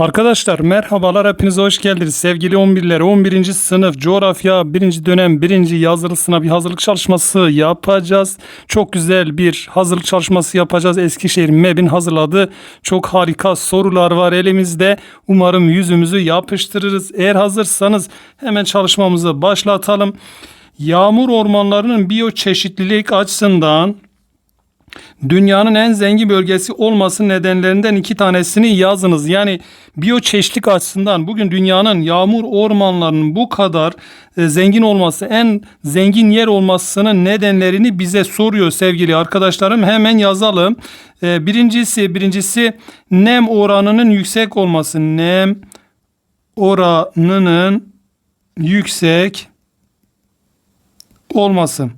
Arkadaşlar merhabalar hepiniz hoş geldiniz. Sevgili 11'ler 11. sınıf coğrafya 1. dönem 1. yazılı sınav bir hazırlık çalışması yapacağız. Çok güzel bir hazırlık çalışması yapacağız. Eskişehir MEB'in hazırladığı çok harika sorular var elimizde. Umarım yüzümüzü yapıştırırız. Eğer hazırsanız hemen çalışmamızı başlatalım. Yağmur ormanlarının biyoçeşitlilik açısından Dünyanın en zengin bölgesi olması nedenlerinden iki tanesini yazınız. Yani biyoçeşitlik açısından bugün dünyanın yağmur ormanlarının bu kadar e, zengin olması, en zengin yer olmasının nedenlerini bize soruyor sevgili arkadaşlarım. Hemen yazalım. E, birincisi, birincisi nem oranının yüksek olması. Nem oranının yüksek olması.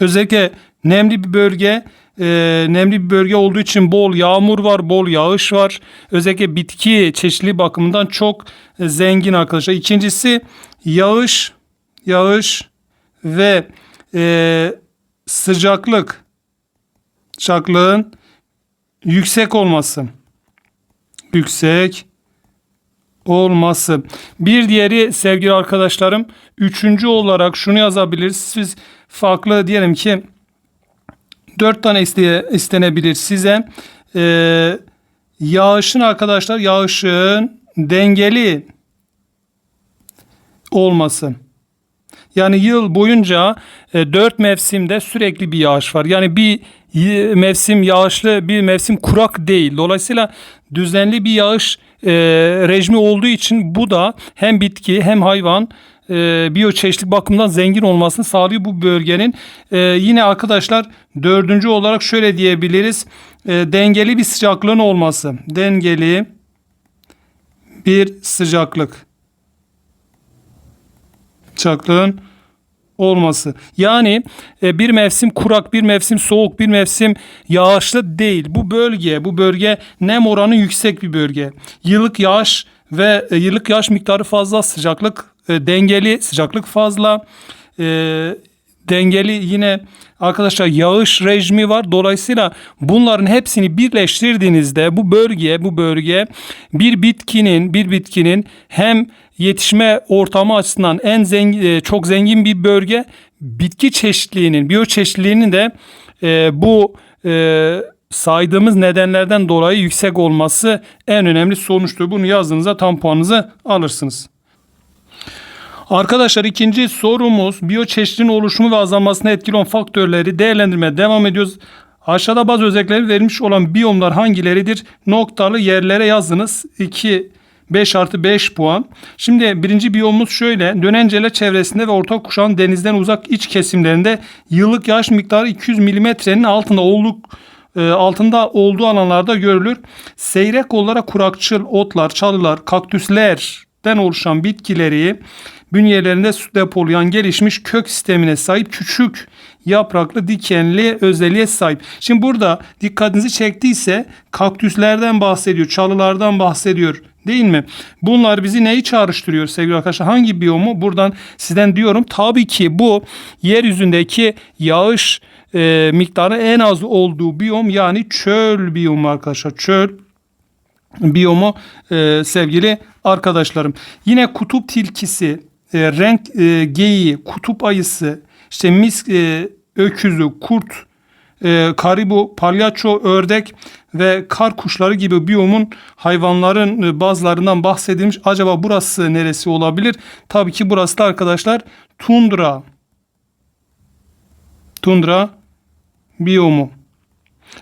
Özellikle nemli bir bölge, e, nemli bir bölge olduğu için bol yağmur var, bol yağış var. Özellikle bitki çeşitliliği bakımından çok e, zengin arkadaşlar. İkincisi yağış, yağış ve e, sıcaklık, sıcaklığın yüksek olması. Yüksek olması. Bir diğeri sevgili arkadaşlarım üçüncü olarak şunu yazabiliriz. Siz farklı diyelim ki dört tane isteye, istenebilir size. Ee, yağışın arkadaşlar yağışın dengeli olması. Yani yıl boyunca e, dört mevsimde sürekli bir yağış var. Yani bir mevsim yağışlı bir mevsim kurak değil. Dolayısıyla düzenli bir yağış e, rejimi olduğu için bu da hem bitki hem hayvan e, biyoçeşitlik bakımından zengin olmasını sağlıyor bu bölgenin. E, yine arkadaşlar dördüncü olarak şöyle diyebiliriz. E, dengeli bir sıcaklığın olması. Dengeli bir sıcaklık. Sıcaklığın olması. Yani e, bir mevsim kurak, bir mevsim soğuk, bir mevsim yağışlı değil. Bu bölge, bu bölge nem oranı yüksek bir bölge. Yıllık yağış ve e, yıllık yağış miktarı fazla, sıcaklık e, dengeli, sıcaklık fazla. E, dengeli yine arkadaşlar yağış rejimi var. Dolayısıyla bunların hepsini birleştirdiğinizde bu bölge bu bölge bir bitkinin bir bitkinin hem yetişme ortamı açısından en zengin e, çok zengin bir bölge bitki çeşitliliğinin biyoçeşitliliğinin de e, bu e, saydığımız nedenlerden dolayı yüksek olması en önemli sonuçtur. Bunu yazdığınızda tam puanınızı alırsınız. Arkadaşlar ikinci sorumuz biyoçeşitliliğin oluşumu ve azalmasına etkili olan faktörleri değerlendirmeye devam ediyoruz. Aşağıda bazı özellikleri verilmiş olan biyomlar hangileridir? Noktalı yerlere yazınız. 2 5 artı 5 puan. Şimdi birinci biyomumuz şöyle. Dönencele çevresinde ve orta kuşağın denizden uzak iç kesimlerinde yıllık yağış miktarı 200 milimetrenin altında olduk e, altında olduğu alanlarda görülür. Seyrek kollara kurakçıl otlar, çalılar, kaktüslerden oluşan bitkileri bünyelerinde su depolayan gelişmiş kök sistemine sahip küçük yapraklı dikenli özelliğe sahip. Şimdi burada dikkatinizi çektiyse kaktüslerden bahsediyor, çalılardan bahsediyor değil mi? Bunlar bizi neyi çağrıştırıyor sevgili arkadaşlar? Hangi biyomu? Buradan sizden diyorum tabii ki bu yeryüzündeki yağış e, miktarı en az olduğu biyom yani çöl biyomu arkadaşlar. Çöl biyomu e, sevgili arkadaşlarım. Yine kutup tilkisi, e, renk e, geyiği, kutup ayısı, işte mis e, öküzü, kurt, e, karibu, palyaço, ördek ve kar kuşları gibi biyomun hayvanların e, bazılarından bahsedilmiş. Acaba burası neresi olabilir? Tabii ki burası da arkadaşlar tundra. Tundra biyomu.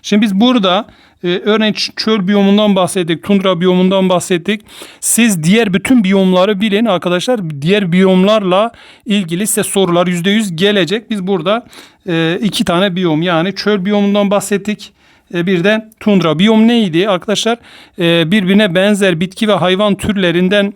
Şimdi biz burada e, örneğin çöl biyomundan bahsettik, tundra biyomundan bahsettik. Siz diğer bütün biyomları bilin arkadaşlar. Diğer biyomlarla ilgili size sorular %100 gelecek. Biz burada e, iki tane biyom yani çöl biyomundan bahsettik. E, bir de tundra biyom neydi arkadaşlar? E, birbirine benzer bitki ve hayvan türlerinden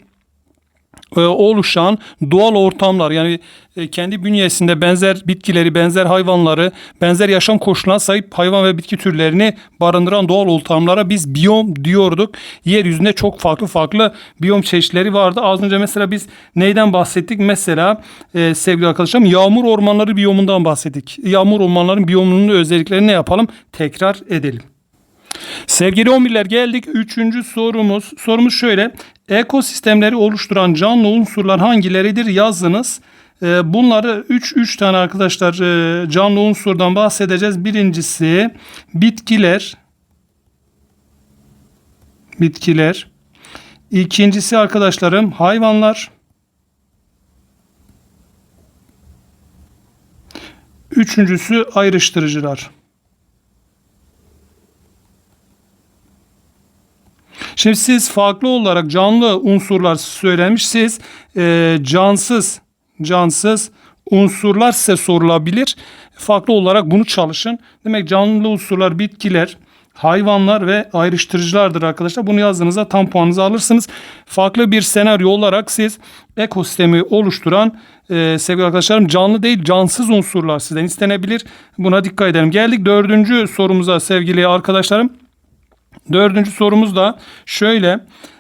oluşan doğal ortamlar yani e, kendi bünyesinde benzer bitkileri, benzer hayvanları, benzer yaşam koşullarına sahip hayvan ve bitki türlerini barındıran doğal ortamlara biz biyom diyorduk. Yeryüzünde çok farklı farklı biyom çeşitleri vardı. Az önce mesela biz neyden bahsettik? Mesela e, sevgili arkadaşlarım yağmur ormanları biyomundan bahsettik. Yağmur ormanların biyomunun özelliklerini ne yapalım? Tekrar edelim. Sevgili 11'ler geldik. Üçüncü sorumuz. Sorumuz şöyle. Ekosistemleri oluşturan canlı unsurlar hangileridir? Yazınız. Ee, Bunları 3 3 tane arkadaşlar e, canlı unsurdan bahsedeceğiz. Birincisi bitkiler. Bitkiler. İkincisi arkadaşlarım hayvanlar. Üçüncüsü ayrıştırıcılar. Şimdi siz farklı olarak canlı unsurlar söylemiş. Siz e, cansız, cansız unsurlar size sorulabilir. Farklı olarak bunu çalışın. Demek canlı unsurlar bitkiler, hayvanlar ve ayrıştırıcılardır arkadaşlar. Bunu yazdığınızda tam puanınızı alırsınız. Farklı bir senaryo olarak siz ekosistemi oluşturan e, sevgili arkadaşlarım canlı değil cansız unsurlar sizden istenebilir. Buna dikkat edelim. Geldik dördüncü sorumuza sevgili arkadaşlarım. Dördüncü sorumuz da şöyle.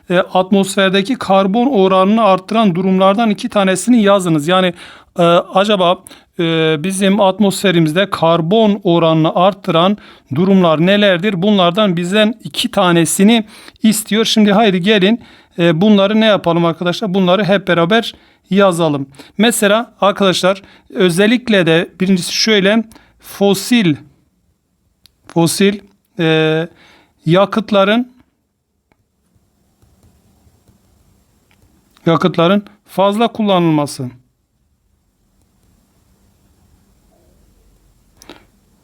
E, atmosferdeki karbon oranını arttıran durumlardan iki tanesini yazınız. Yani e, acaba e, bizim atmosferimizde karbon oranını arttıran durumlar nelerdir? Bunlardan bizden iki tanesini istiyor. Şimdi haydi gelin e, bunları ne yapalım arkadaşlar? Bunları hep beraber yazalım. Mesela arkadaşlar özellikle de birincisi şöyle fosil fosil e, yakıtların yakıtların fazla kullanılması.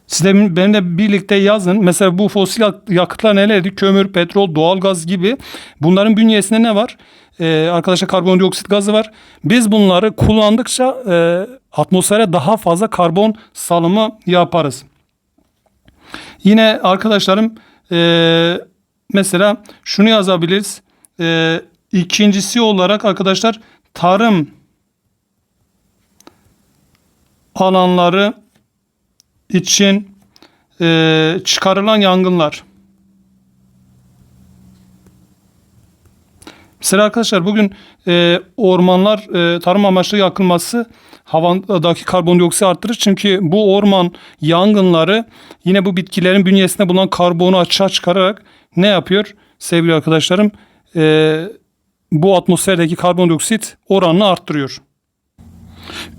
Siz de benimle birlikte yazın. Mesela bu fosil yakıtlar nelerdi? Kömür, petrol, doğalgaz gibi. Bunların bünyesinde ne var? Ee, arkadaşlar karbondioksit gazı var. Biz bunları kullandıkça e, atmosfere daha fazla karbon salımı yaparız. Yine arkadaşlarım e, mesela şunu yazabiliriz. E, ikincisi olarak arkadaşlar tarım alanları için e, çıkarılan yangınlar. Mesela arkadaşlar bugün e, ormanlar e, tarım amaçlı yakılması havadaki karbondioksit arttırır. Çünkü bu orman yangınları yine bu bitkilerin bünyesinde bulunan karbonu açığa çıkararak ne yapıyor sevgili arkadaşlarım? E, bu atmosferdeki karbondioksit oranını arttırıyor.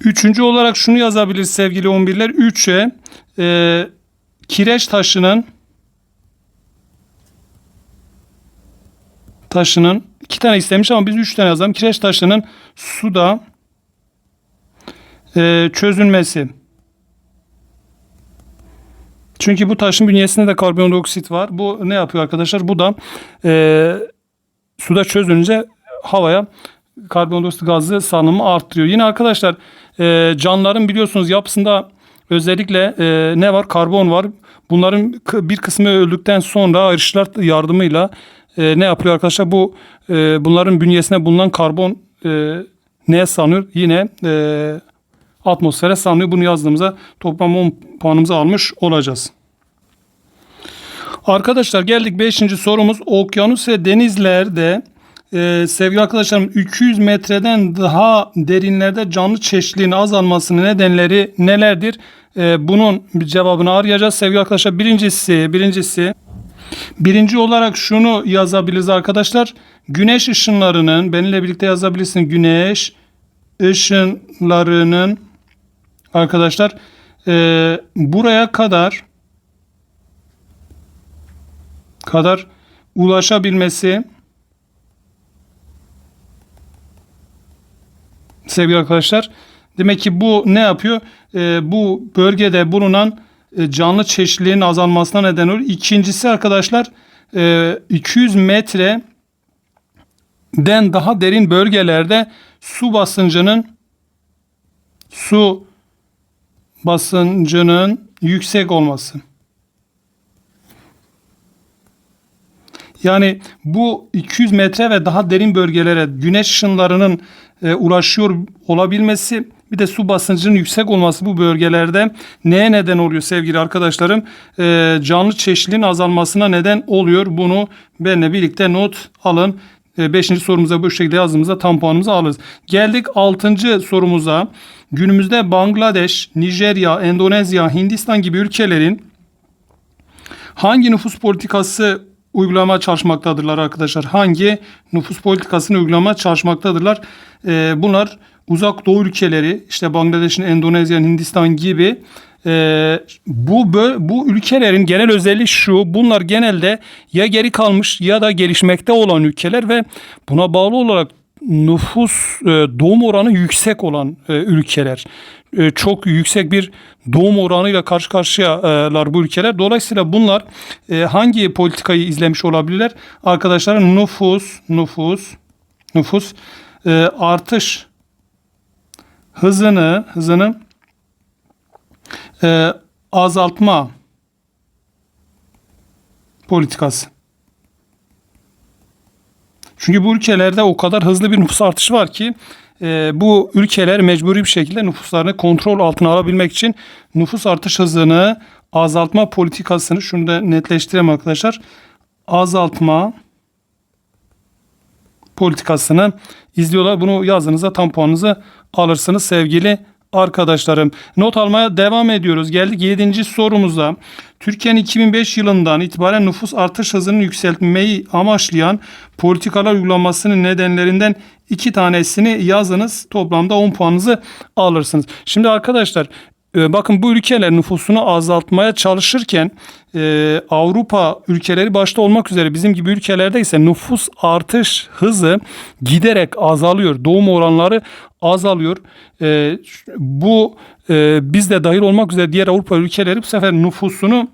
Üçüncü olarak şunu yazabiliriz sevgili 11'ler. 3'e e, kireç taşının taşının iki tane istemiş ama biz üç tane yazalım. Kireç taşının suda e, çözülmesi. Çünkü bu taşın bünyesinde de karbondioksit var. Bu ne yapıyor arkadaşlar? Bu da e, suda çözülünce havaya karbondioksit gazı salınımı arttırıyor. Yine arkadaşlar e, canlıların biliyorsunuz yapısında özellikle e, ne var? Karbon var. Bunların bir kısmı öldükten sonra ayrışlar yardımıyla e, ne yapıyor arkadaşlar? Bu e, bunların bünyesinde bulunan karbon e, neye sanıyor? Yine e, atmosfere sanıyor. Bunu yazdığımızda toplam 10 puanımızı almış olacağız. Arkadaşlar geldik 5. sorumuz. Okyanus ve denizlerde e, sevgili arkadaşlarım 200 metreden daha derinlerde canlı çeşitliliğin azalmasının nedenleri nelerdir? E, bunun cevabını arayacağız sevgili arkadaşlar. Birincisi, birincisi birinci olarak şunu yazabiliriz arkadaşlar. Güneş ışınlarının benimle birlikte yazabilirsin. Güneş ışınlarının arkadaşlar e, buraya kadar kadar ulaşabilmesi sevgili arkadaşlar. Demek ki bu ne yapıyor? E, bu bölgede bulunan e, canlı çeşitliliğin azalmasına neden olur. İkincisi arkadaşlar e, 200 metreden daha derin bölgelerde su basıncının su basıncının yüksek olması. Yani bu 200 metre ve daha derin bölgelere güneş ışınlarının e, ulaşıyor olabilmesi bir de su basıncının yüksek olması bu bölgelerde neye neden oluyor sevgili arkadaşlarım? E, canlı çeşitliliğin azalmasına neden oluyor. Bunu benimle birlikte not alın. E, beşinci sorumuza bu şekilde yazdığımızda tam puanımızı alırız. Geldik altıncı sorumuza. Günümüzde Bangladeş, Nijerya, Endonezya, Hindistan gibi ülkelerin Hangi nüfus politikası uygulama çalışmaktadırlar arkadaşlar? Hangi nüfus politikasını uygulama çalışmaktadırlar? Ee, bunlar uzak doğu ülkeleri işte Bangladeş'in, Endonezya, Hindistan gibi ee, bu bu ülkelerin genel özelliği şu. Bunlar genelde ya geri kalmış ya da gelişmekte olan ülkeler ve buna bağlı olarak nüfus e, doğum oranı yüksek olan e, ülkeler. E, çok yüksek bir doğum oranıyla karşı karşıyalar bu ülkeler. Dolayısıyla bunlar e, hangi politikayı izlemiş olabilirler? Arkadaşlar nüfus, nüfus, nüfus e, artış hızını, hızını e, azaltma politikası. Çünkü bu ülkelerde o kadar hızlı bir nüfus artışı var ki e, bu ülkeler mecburi bir şekilde nüfuslarını kontrol altına alabilmek için nüfus artış hızını azaltma politikasını şunu da netleştireyim arkadaşlar. Azaltma politikasını izliyorlar. Bunu yazdığınızda tam puanınızı alırsınız sevgili arkadaşlarım. Not almaya devam ediyoruz. Geldik 7. sorumuza. Türkiye'nin 2005 yılından itibaren nüfus artış hızını yükseltmeyi amaçlayan politikalar uygulamasının nedenlerinden iki tanesini yazınız. Toplamda 10 puanınızı alırsınız. Şimdi arkadaşlar Bakın bu ülkeler nüfusunu azaltmaya çalışırken e, Avrupa ülkeleri başta olmak üzere bizim gibi ülkelerde ise nüfus artış hızı giderek azalıyor. Doğum oranları azalıyor. E, bu e, biz de dahil olmak üzere diğer Avrupa ülkeleri bu sefer nüfusunu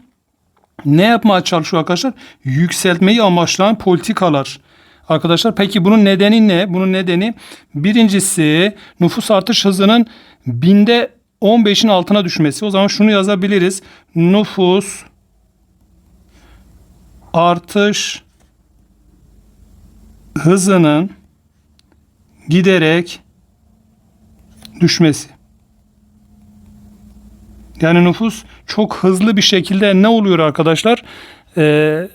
ne yapmaya çalışıyor arkadaşlar? Yükseltmeyi amaçlayan politikalar. Arkadaşlar peki bunun nedeni ne? Bunun nedeni birincisi nüfus artış hızının binde 15'in altına düşmesi. O zaman şunu yazabiliriz. Nüfus artış hızının giderek düşmesi. Yani nüfus çok hızlı bir şekilde ne oluyor arkadaşlar? Ee,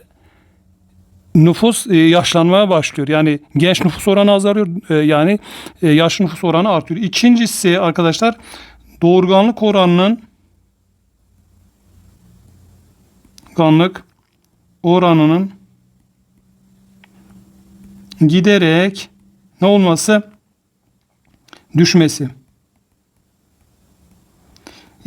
nüfus e, yaşlanmaya başlıyor. Yani genç nüfus oranı azalıyor. E, yani e, yaş nüfus oranı artıyor. İkincisi arkadaşlar doğurganlık oranının doğurganlık oranının giderek ne olması? Düşmesi.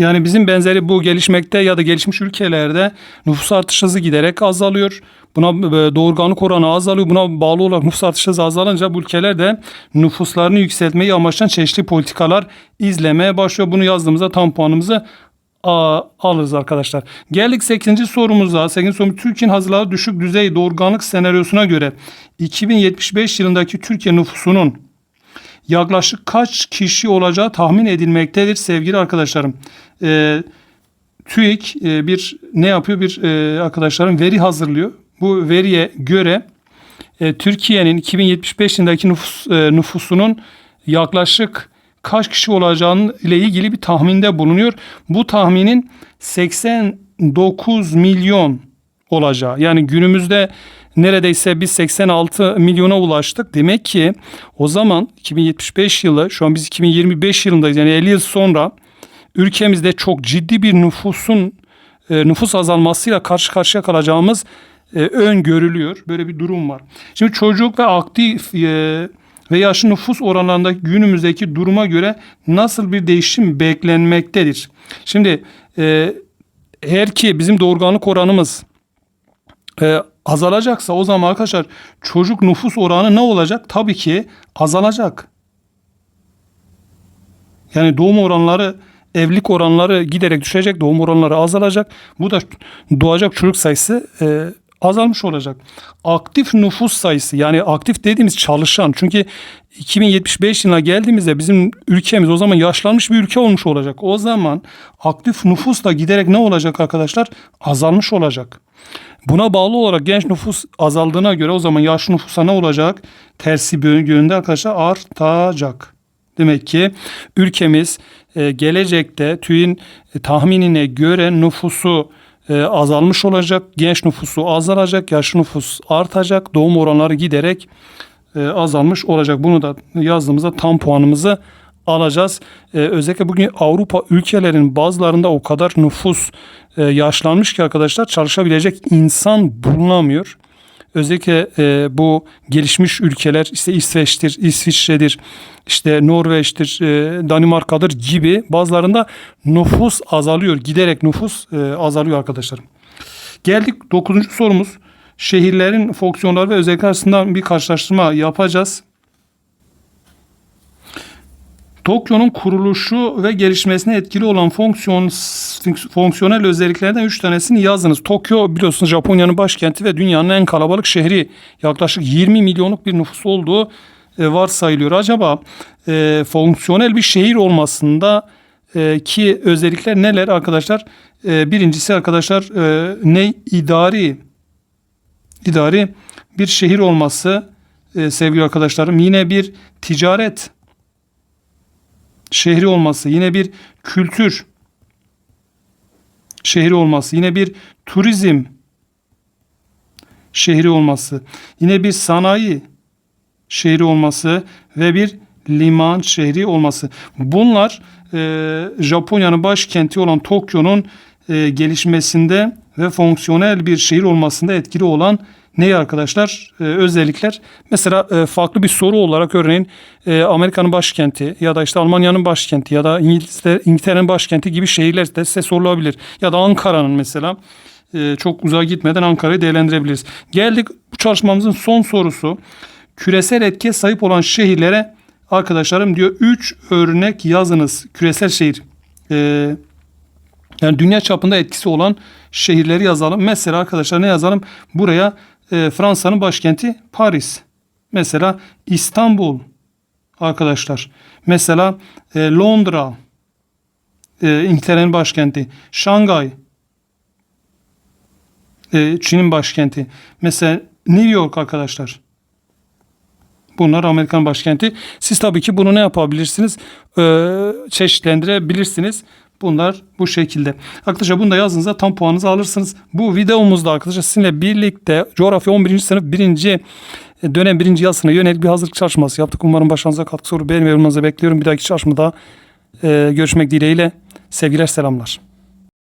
Yani bizim benzeri bu gelişmekte ya da gelişmiş ülkelerde nüfus artış hızı giderek azalıyor. Buna e, doğurganlık oranı azalıyor. Buna bağlı olarak nüfus artış hızı azalınca bu ülkeler de nüfuslarını yükseltmeyi amaçlayan çeşitli politikalar izlemeye başlıyor. Bunu yazdığımızda tam puanımızı alırız arkadaşlar. Geldik 8. sorumuza. 8. sorumuz Türkiye'nin hazırladığı düşük düzey doğurganlık senaryosuna göre 2075 yılındaki Türkiye nüfusunun yaklaşık kaç kişi olacağı tahmin edilmektedir sevgili arkadaşlarım. E, TÜİK e, bir ne yapıyor? Bir e, arkadaşlarım veri hazırlıyor. Bu veriye göre e, Türkiye'nin 2075 yılındaki nüfus, e, nüfusunun yaklaşık kaç kişi olacağının ile ilgili bir tahminde bulunuyor. Bu tahminin 89 milyon olacağı. Yani günümüzde neredeyse biz 86 milyona ulaştık. Demek ki o zaman 2075 yılı şu an biz 2025 yılındayız. Yani 50 yıl sonra ülkemizde çok ciddi bir nüfusun e, nüfus azalmasıyla karşı karşıya kalacağımız e, öngörülüyor. Böyle bir durum var. Şimdi çocuk ve aktif e, ve yaşlı nüfus oranlarındaki günümüzdeki duruma göre nasıl bir değişim beklenmektedir? Şimdi eğer ki bizim doğurganlık oranımız e, azalacaksa o zaman arkadaşlar çocuk nüfus oranı ne olacak? Tabii ki azalacak. Yani doğum oranları evlilik oranları giderek düşecek, doğum oranları azalacak. Bu da doğacak çocuk sayısı e, azalmış olacak. Aktif nüfus sayısı yani aktif dediğimiz çalışan çünkü 2075 yılına geldiğimizde bizim ülkemiz o zaman yaşlanmış bir ülke olmuş olacak. O zaman aktif nüfus da giderek ne olacak arkadaşlar? Azalmış olacak. Buna bağlı olarak genç nüfus azaldığına göre o zaman yaşlı nüfusa ne olacak? Tersi yönde arkadaşlar artacak. Demek ki ülkemiz e, gelecekte TÜİ'nin e, tahminine göre nüfusu e, azalmış olacak. Genç nüfusu azalacak, yaşlı nüfus artacak. Doğum oranları giderek azalmış olacak. Bunu da yazdığımızda tam puanımızı alacağız. Ee, özellikle bugün Avrupa ülkelerinin bazılarında o kadar nüfus e, yaşlanmış ki arkadaşlar çalışabilecek insan bulunamıyor. Özellikle e, bu gelişmiş ülkeler işte İsveç'tir, İsviçre'dir, işte Norveç'tir, e, Danimarka'dır gibi bazılarında nüfus azalıyor. Giderek nüfus e, azalıyor arkadaşlarım. Geldik 9. sorumuz. Şehirlerin fonksiyonları ve özellikleri arasında bir karşılaştırma yapacağız. Tokyo'nun kuruluşu ve gelişmesine etkili olan fonksiyon fonksiyonel özelliklerden 3 tanesini yazınız. Tokyo biliyorsunuz Japonya'nın başkenti ve dünyanın en kalabalık şehri. Yaklaşık 20 milyonluk bir nüfus olduğu e, varsayılıyor. Acaba e, fonksiyonel bir şehir olmasında e, ki özellikler neler arkadaşlar? E, birincisi arkadaşlar e, ne idari idari bir şehir olması e, sevgili arkadaşlarım. Yine bir ticaret şehri olması, yine bir kültür şehri olması, yine bir turizm şehri olması, yine bir sanayi şehri olması ve bir liman şehri olması. Bunlar e, Japonya'nın başkenti olan Tokyo'nun e, gelişmesinde ve fonksiyonel bir şehir olmasında etkili olan ne arkadaşlar? Ee, özellikler. Mesela e, farklı bir soru olarak örneğin e, Amerika'nın başkenti ya da işte Almanya'nın başkenti ya da İngiltere, İngiltere'nin başkenti gibi şehirler de size sorulabilir. Ya da Ankara'nın mesela e, çok uzağa gitmeden Ankara'yı değerlendirebiliriz. Geldik bu çalışmamızın son sorusu. Küresel etkiye sahip olan şehirlere arkadaşlarım diyor 3 örnek yazınız. Küresel şehir. Eee yani dünya çapında etkisi olan şehirleri yazalım. Mesela arkadaşlar ne yazalım? Buraya e, Fransa'nın başkenti Paris. Mesela İstanbul arkadaşlar. Mesela e, Londra e, İngiltere'nin başkenti. Şangay Çin'in başkenti. Mesela New York arkadaşlar. Bunlar Amerikan başkenti. Siz tabii ki bunu ne yapabilirsiniz? Ee, çeşitlendirebilirsiniz. Bunlar bu şekilde. Arkadaşlar bunu da yazdığınızda tam puanınızı alırsınız. Bu videomuzda arkadaşlar sizinle birlikte coğrafya 11. sınıf 1. dönem 1. yazısına yönelik bir hazırlık çalışması yaptık. Umarım başarınıza katkı soru yorumlarınızı bekliyorum. Bir dahaki çalışmada e, görüşmek dileğiyle. Sevgiler selamlar.